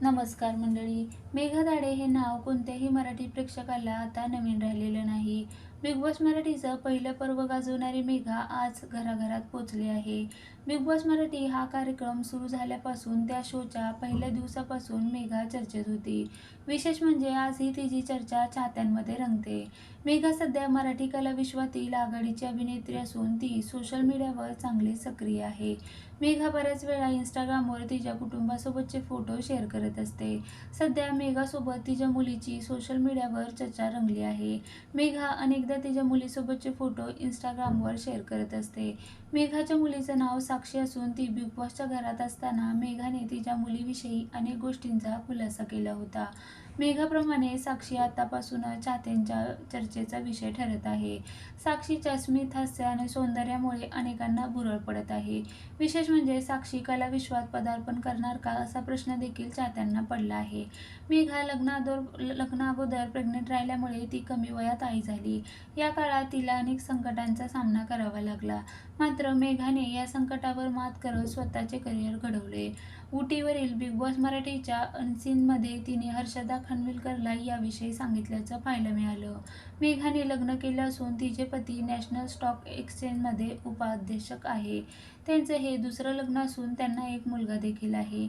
नमस्कार मंडळी मेघादाडे हे नाव कोणत्याही मराठी प्रेक्षकाला आता नवीन राहिलेलं बिग बॉस मराठीचं पहिलं पर्व गाजवणारी मेघा आज घराघरात पोचली आहे. बिग बॉस मराठी हा कार्यक्रम सुरू झाल्यापासून त्या शोच्या पहिल्या दिवसापासून मेघा चर्चेत होती. विशेष म्हणजे आजही तिची चर्चा चाहत्यांमध्ये रंगते. मेघा सध्या मराठी कला विश्वातील आघाडीची अभिनेत्री असून ती सोशल मीडियावर चांगली सक्रिय आहे. मेघा बऱ्याच वेळा इंस्टाग्रामवर तिच्या कुटुंबासोबतचे फोटो शेअर करत असते. सध्या मेघासोबत तिच्या मुलीची सोशल मीडियावर चर्चा रंगली आहे. मेघा अनेकदा तिच्या मुलीसोबतचे फोटो इंस्टाग्रामवर शेअर करत असते. मेघाच्या मुलीचं नाव साक्षी असून ती बिग बॉसच्या घरात असताना मेघाने तिच्या मुलीविषयी अनेक गोष्टींचा खुलासा केला होता. मेघाप्रमाणे साक्षी आतापासून चाहत्यांच्या चर्चेचा विषय ठरत आहे. साक्षीच्या स्मित हास्य आणि सौंदर्यामुळे अनेकांना भुरळ पडत आहे. विशेष म्हणजे साक्षी कला विश्वात पदार्पण करणार का असा प्रश्न देखील चाहत्यांना पडला आहे. मेघा लग्नादोर लग्नाअगोदर प्रेग्नेंट राहिल्यामुळे ती कमी वयात आई झाली. या काळात तिला अनेक संकटांचा सामना करावा लागला. मात्र मेघाने या संकटावर मात करत स्वतःचे करिअर घडवले. उटीवरील बिग बॉस मराठीच्या अनसीनमध्ये तिने हर्षदा खानविलकरला याविषयी सांगितल्याचं पाहायला मिळालं. मेघाने लग्न केलं असून तिचे पती नॅशनल स्टॉक एक्सचेंजमध्ये उपाध्यक्षक आहे. त्यांचं हे दुसरं लग्न असून त्यांना एक मुलगा देखील आहे.